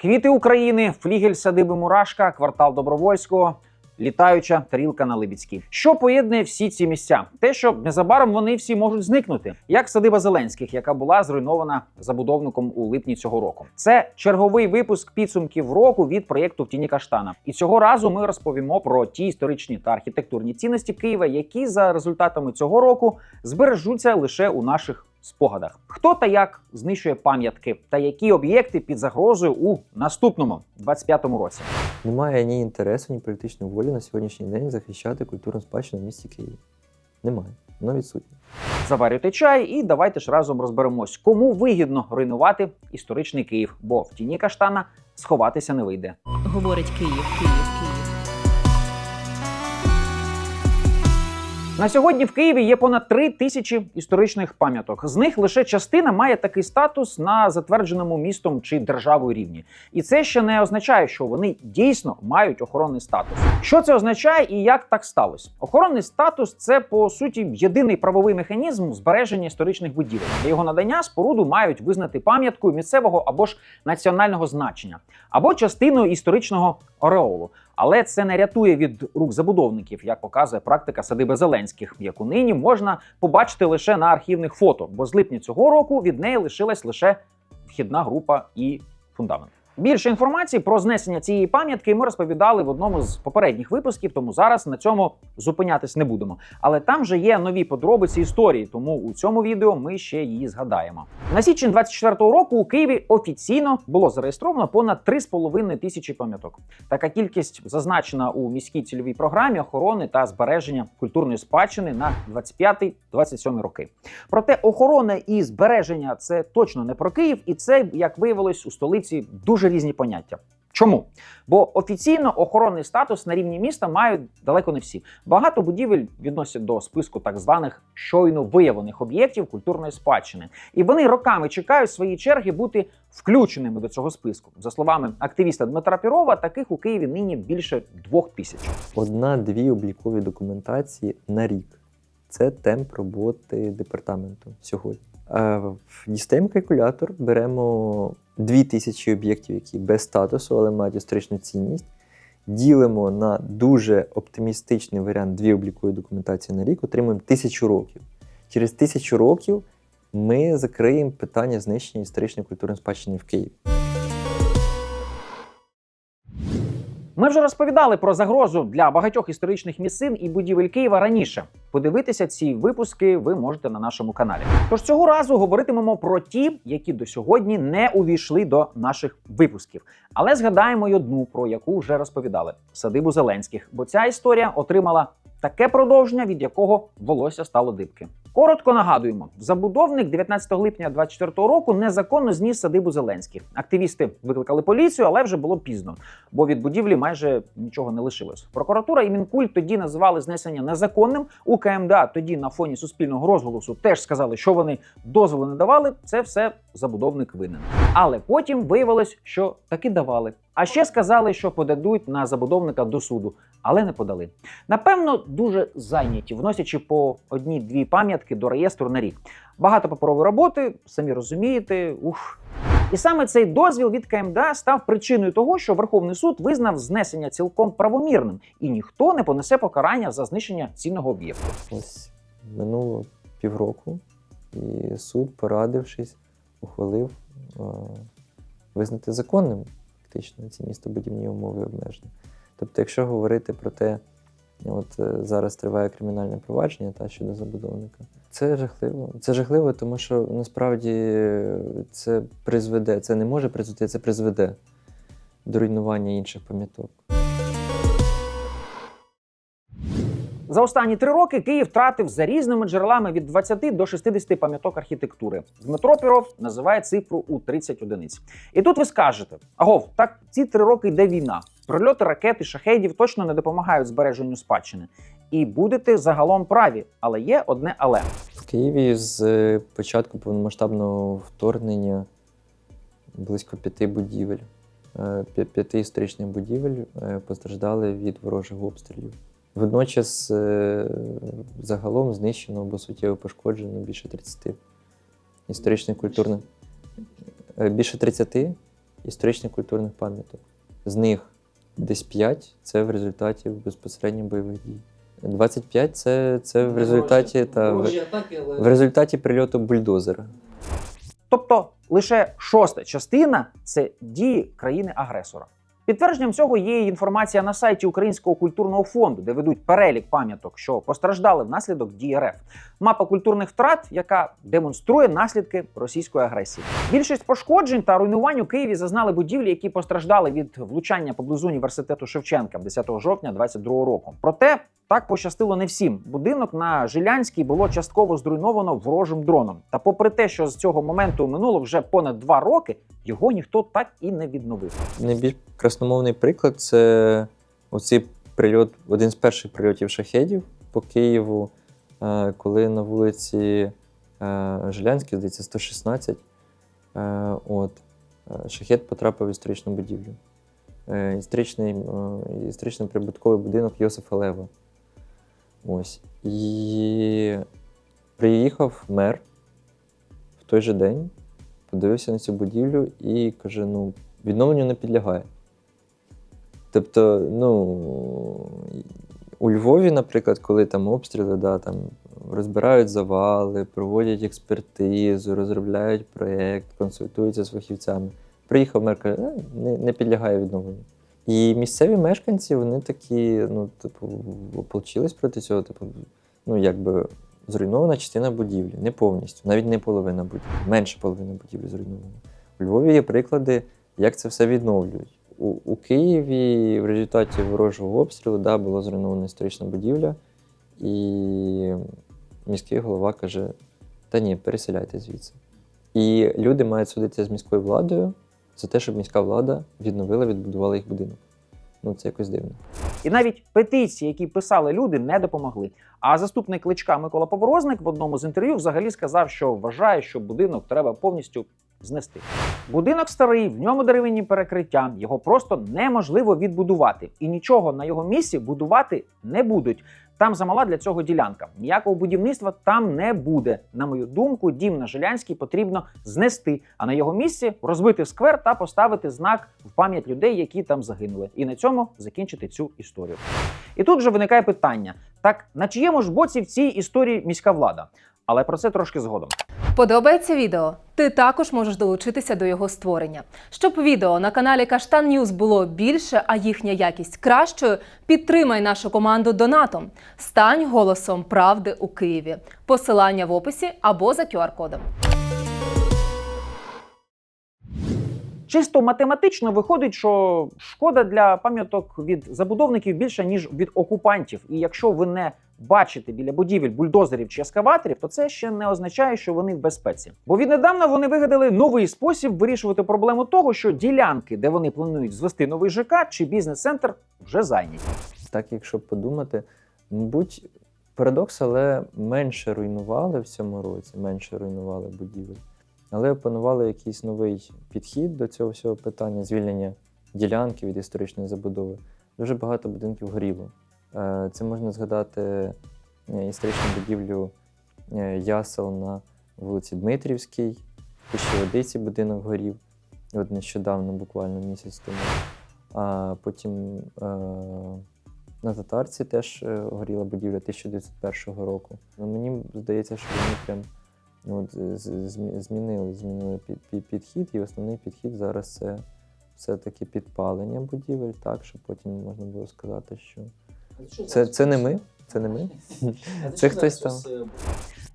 Квіти України, флігель садиби Мурашка, квартал Добровольського. Літаюча тарілка на Либідській. Що поєднує всі ці місця? Те, що незабаром вони всі можуть зникнути, як садиба Зеленських, яка була зруйнована забудовником у липні цього року. Це черговий випуск підсумків року від проєкту в тіні каштана. І цього разу ми розповімо про ті історичні та архітектурні цінності Києва, які за результатами цього року збережуться лише у наших спогадах. Хто та як знищує пам'ятки, та які об'єкти під загрозою у наступному 25-му році. Немає ні інтересу, ні політичної волі на сьогоднішній день захищати культурну спадщину в місті Києві. Немає. Воно відсутнє. Заварюйте чай і давайте ж разом розберемось, кому вигідно руйнувати історичний Київ, бо в тіні каштана сховатися не вийде. Говорить Київ, Київ, Київ. На сьогодні в Києві є понад три тисячі історичних пам'яток. З них лише частина має такий статус на затвердженому містом чи державою рівні. І це ще не означає, що вони дійсно мають охоронний статус. Що це означає і як так сталося? Охоронний статус це по суті єдиний правовий механізм збереження історичних будівель. Для його надання споруду мають визнати пам'яткою місцевого або ж національного значення, або частиною історичного ореолу. Але це не рятує від рук забудовників, як показує практика садиби Зеленських, яку нині можна побачити лише на архівних фото, бо з липня цього року від неї лишилась лише вхідна група і фундамент. Більше інформації про знесення цієї пам'ятки ми розповідали в одному з попередніх випусків, тому зараз на цьому зупинятись не будемо. Але там вже є нові подробиці історії, тому у цьому відео ми ще її згадаємо. На січень 24-го року у Києві офіційно було зареєстровано понад 3,5 тисячі пам'яток. Така кількість зазначена у міській цільовій програмі охорони та збереження культурної спадщини на 25-27 роки. Проте охорона і збереження це точно не про Київ, і це, як виявилось, у столиці дуже різні поняття. Чому? Бо офіційно охоронний статус на рівні міста мають далеко не всі. Багато будівель відносять до списку так званих щойно виявлених об'єктів культурної спадщини, і вони роками чекають свої черги бути включеними до цього списку. За словами активіста Дмитра Пірова, таких у Києві нині більше двох тисяч. Одна-дві облікові документації на рік. Це темп роботи департаменту сьогодні. Е, Дістаємо калькулятор, беремо 2000 об'єктів, які без статусу, але мають історичну цінність. Ділимо на дуже оптимістичний варіант дві облікові документації на рік, отримуємо тисячу років. Через тисячу років ми закриємо питання знищення історичної культурної спадщини в Києві. Ми вже розповідали про загрозу для багатьох історичних місцин і будівель Києва раніше. Подивитися ці випуски ви можете на нашому каналі. Тож цього разу говоритимемо про ті, які до сьогодні не увійшли до наших випусків. Але згадаємо й одну, про яку вже розповідали: садибу Зеленських. Бо ця історія отримала таке продовження, від якого волосся стало дибки. Коротко нагадуємо, забудовник 19 липня 24 року незаконно зніс садибу Зеленських. Активісти викликали поліцію, але вже було пізно, бо від будівлі майже нічого не лишилось. Прокуратура і Мінкульт тоді називали знесення незаконним. У КМДА тоді на фоні суспільного розголосу теж сказали, що вони дозволу не давали. Це все забудовник винен. Але потім виявилось, що таки давали. А ще сказали, що подадуть на забудовника до суду, але не подали. Напевно, дуже зайняті, вносячи по одній-дві пам'ятки до реєстру на рік. Багато паперової роботи, самі розумієте, ух. І саме цей дозвіл від КМДА став причиною того, що Верховний суд визнав знесення цілком правомірним, і ніхто не понесе покарання за знищення цінного об'єкту. Ось минуло півроку, і суд, порадившись, ухвалив е, визнати законним фактично ці містобудівні умови обмеження. Тобто, якщо говорити про те, от е, зараз триває кримінальне провадження та щодо забудовника, це жахливо. Це жахливо, тому що насправді це призведе, це не може призвести, це призведе до руйнування інших пам'яток. За останні три роки Київ втратив за різними джерелами від 20 до 60 пам'яток архітектури. Дмитро Піров називає цифру у 30 одиниць. І тут ви скажете: агов, так ці три роки йде війна. Прильоти ракет і шахедів точно не допомагають збереженню спадщини. І будете загалом праві, але є одне але. В Києві з е, початку повномасштабного вторгнення близько п'яти будівель, е, п'яти історичних будівель е, постраждали від ворожих обстрілів. Водночас е, загалом знищено або суттєво пошкоджено більше 30 історичних культурних. е, Більше 30 історичних культурних пам'яток. З них десь 5 це в результаті безпосередньо бойових дій. 25 це, це в результаті та в, в результаті прильоту бульдозера. Тобто лише шоста частина це дії країни-агресора. Підтвердженням цього є інформація на сайті Українського культурного фонду, де ведуть перелік пам'яток, що постраждали внаслідок дій РФ. Мапа культурних втрат, яка демонструє наслідки російської агресії. Більшість пошкоджень та руйнувань у Києві зазнали будівлі, які постраждали від влучання поблизу університету Шевченка 10 жовтня 2022 року. Проте так пощастило не всім. Будинок на Жилянській було частково зруйновано ворожим дроном. Та попри те, що з цього моменту минуло вже понад два роки, його ніхто так і не відновив. Найбільш красномовний приклад це оцей прильот, один з перших прильотів шахедів по Києву, коли на вулиці е, Жилянській, здається, 116, е, от, е, шахет потрапив в історичну будівлю. Е, Історичний, е, історичний прибутковий будинок Йосифа Лева. Ось. І приїхав мер в той же день, подивився на цю будівлю і каже: ну, відновленню не підлягає. Тобто, ну, у Львові, наприклад, коли там обстріли, да, там розбирають завали, проводять експертизу, розробляють проєкт, консультуються з фахівцями. Приїхав мер каже, «Е, не, не підлягає відновленню. І місцеві мешканці, вони такі, ну, типу, ополчились проти цього, типу, ну, якби зруйнована частина будівлі, не повністю, навіть не половина будівлі, менше половини будівлі зруйнована. У Львові є приклади, як це все відновлюють. У, Києві в результаті ворожого обстрілу да, була зруйнована історична будівля, і міський голова каже: та ні, переселяйте звідси. І люди мають судитися з міською владою за те, щоб міська влада відновила, відбудувала їх будинок. Ну, це якось дивно. І навіть петиції, які писали люди, не допомогли. А заступник кличка Микола Поворозник в одному з інтерв'ю взагалі сказав, що вважає, що будинок треба повністю знести. Будинок старий, в ньому деревинні перекриття, його просто неможливо відбудувати, і нічого на його місці будувати не будуть. Там замала для цього ділянка. Ніякого будівництва там не буде. На мою думку, дім на Жилянській потрібно знести, а на його місці розбити сквер та поставити знак в пам'ять людей, які там загинули, і на цьому закінчити цю історію. І тут же виникає питання: так на чиєму ж боці в цій історії міська влада? Але про це трошки згодом. Подобається відео? Ти також можеш долучитися до його створення. Щоб відео на каналі Каштан Ньюз було більше, а їхня якість кращою, підтримай нашу команду донатом. Стань голосом правди у Києві. Посилання в описі або за QR-кодом. Чисто математично виходить, що шкода для пам'яток від забудовників більша, ніж від окупантів. І якщо ви не бачите біля будівель бульдозерів чи ескаваторів, то це ще не означає, що вони в безпеці. Бо віднедавна вони вигадали новий спосіб вирішувати проблему того, що ділянки, де вони планують звести новий ЖК чи бізнес-центр, вже зайняті. Так, якщо подумати, мабуть, парадокс, але менше руйнували в цьому році, менше руйнували будівель. Але опанували якийсь новий підхід до цього всього питання, звільнення ділянки від історичної забудови. Дуже багато будинків горіло. Е, Це можна згадати е, історичну будівлю е, Ясел на вулиці Дмитрівській, в Пищеводиці будинок горів. От нещодавно, буквально місяць тому. А потім на татарці теж горіла будівля 1901 року. Ну, мені здається, що вони прям от, змі- змінили, змінили під, під, підхід, і основний підхід зараз це все-таки підпалення будівель, так, щоб потім можна було сказати, що це, це не ми, це не ми. Це хтось там.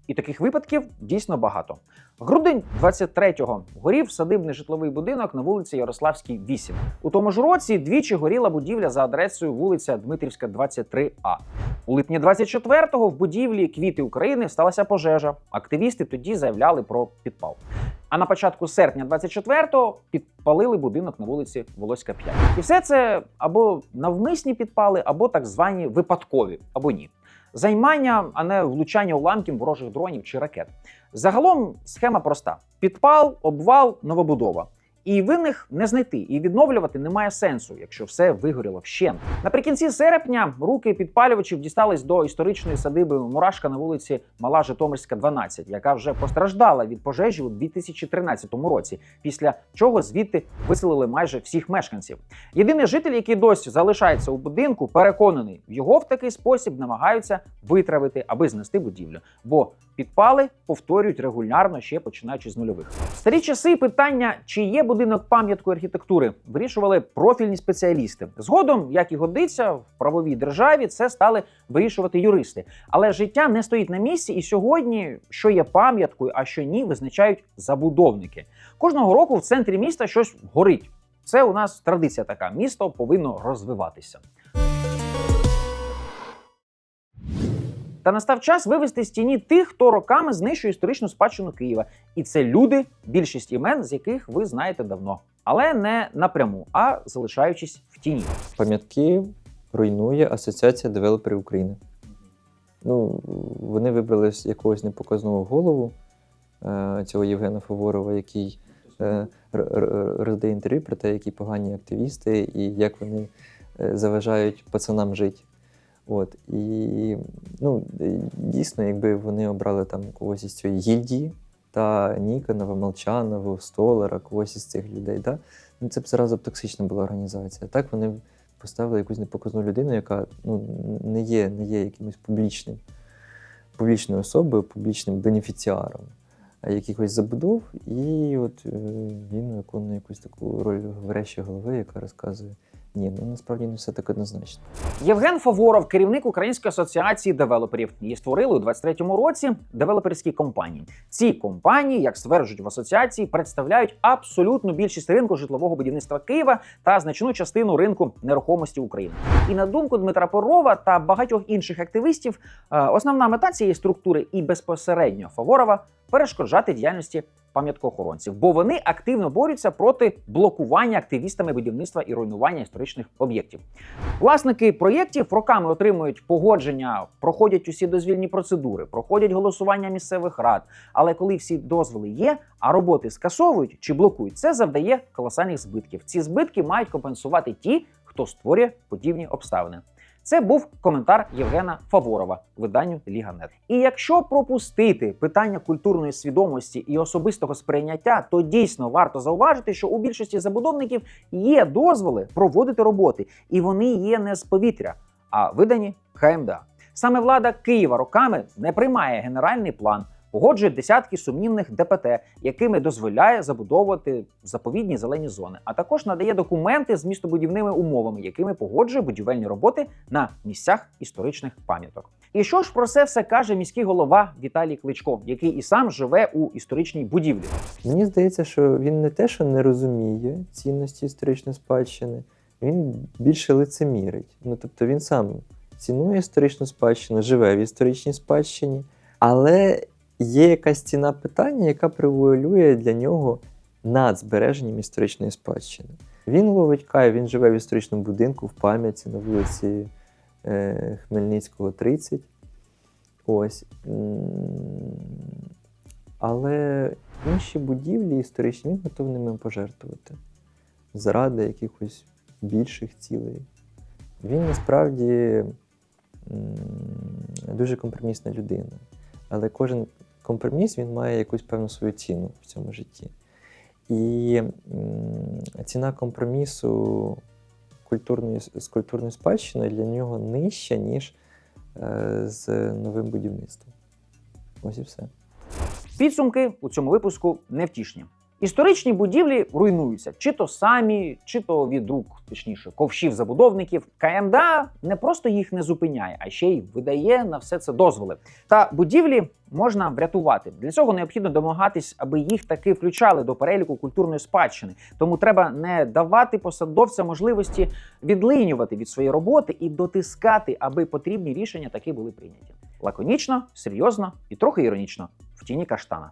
І таких випадків дійсно багато. Грудень 23-го горів садибний житловий будинок на вулиці Ярославській, 8. У тому ж році двічі горіла будівля за адресою вулиця Дмитрівська, 23А. У липні 24-го в будівлі Квіти України сталася пожежа. Активісти тоді заявляли про підпал. А на початку серпня 24-го підпалили будинок на вулиці Волоська 5. І все це або навмисні підпали, або так звані випадкові, або ні. Займання, а не влучання уламків ворожих дронів чи ракет. Загалом схема проста: підпал, обвал, новобудова. І винних не знайти, і відновлювати немає сенсу, якщо все вигоріло вщент. Наприкінці серпня руки підпалювачів дістались до історичної садиби Мурашка на вулиці Мала Житомирська, 12, яка вже постраждала від пожежі у 2013 році, після чого звідти виселили майже всіх мешканців. Єдиний житель, який досі залишається у будинку, переконаний, його в такий спосіб намагаються витравити, аби знести будівлю. Бо підпали повторюють регулярно ще починаючи з нульових. В старі часи питання, чи є будинок пам'яткою архітектури, вирішували профільні спеціалісти. Згодом, як і годиться, в правовій державі це стали вирішувати юристи. Але життя не стоїть на місці, і сьогодні, що є пам'яткою, а що ні, визначають забудовники. Кожного року в центрі міста щось горить. Це у нас традиція така. Місто повинно розвиватися. Та настав час вивести з тіні тих, хто роками знищує історичну спадщину Києва. І це люди, більшість імен, з яких ви знаєте давно, але не напряму, а залишаючись в тіні. Пам'ятки руйнує Асоціація девелоперів України. Ну, вони вибрали якогось непоказного голову е, цього Євгена Фаворова, який е, роздає інтерв'ю про те, які погані активісти і як вони е, заважають пацанам жити. От. І ну, дійсно, якби вони обрали там когось із цієї гільдії, та Ніконова, Молчанова, Столара, когось із цих людей, да? ну, це б зразу б токсична була організація. Так вони поставили якусь непоказну людину, яка ну, не є, не є якимось публічним, публічною особою, публічним бенефіціаром якихось забудов, і от е, він виконує якусь таку роль говорящої голови, яка розказує: ні, ну насправді не все так однозначно. Євген Фаворов, керівник Української асоціації девелоперів, її створили у 23-му році девелоперські компанії. Ці компанії, як стверджують в асоціації, представляють абсолютну більшість ринку житлового будівництва Києва та значну частину ринку нерухомості України. І на думку Дмитра Перова та багатьох інших активістів, е, основна мета цієї структури і безпосередньо Фаворова перешкоджати діяльності пам'яткоохоронців, бо вони активно борються проти блокування активістами будівництва і руйнування історичних об'єктів. Власники проєктів роками отримують погодження, проходять усі дозвільні процедури, проходять голосування місцевих рад. Але коли всі дозволи є, а роботи скасовують чи блокують, це завдає колосальних збитків. Ці збитки мають компенсувати ті, хто створює подібні обставини. Це був коментар Євгена Фаворова виданню Ліга.нет. І якщо пропустити питання культурної свідомості і особистого сприйняття, то дійсно варто зауважити, що у більшості забудовників є дозволи проводити роботи, і вони є не з повітря, а видані ХМДА. Саме влада Києва роками не приймає генеральний план, погоджує десятки сумнівних ДПТ, якими дозволяє забудовувати заповідні зелені зони, а також надає документи з містобудівними умовами, якими погоджує будівельні роботи на місцях історичних пам'яток. І що ж про це все каже міський голова Віталій Кличко, який і сам живе у історичній будівлі? Мені здається, що він не те, що не розуміє цінності історичної спадщини, він більше лицемірить. Ну тобто він сам цінує історичну спадщину, живе в історичній спадщині, але є якась ціна питання, яка превуалює для нього над збереженням історичної спадщини. Він ловить кайф, він живе в історичному будинку в пам'яті на вулиці е, Хмельницького, 30. Ось. Але інші будівлі історичні він готовий ними пожертвувати заради якихось більших цілей. Він насправді дуже компромісна людина. Але кожен компроміс він має якусь певну свою ціну в цьому житті. І ціна компромісу культурної, з культурною спадщиною для нього нижча, ніж е, з новим будівництвом. Ось і все. Підсумки у цьому випуску невтішні. Історичні будівлі руйнуються, чи то самі, чи то від рук, точніше, ковшів забудовників. КМДА не просто їх не зупиняє, а ще й видає на все це дозволи. Та будівлі можна врятувати. Для цього необхідно домагатись, аби їх таки включали до переліку культурної спадщини. Тому треба не давати посадовцям можливості відлинювати від своєї роботи і дотискати, аби потрібні рішення таки були прийняті. Лаконічно, серйозно і трохи іронічно в тіні каштана.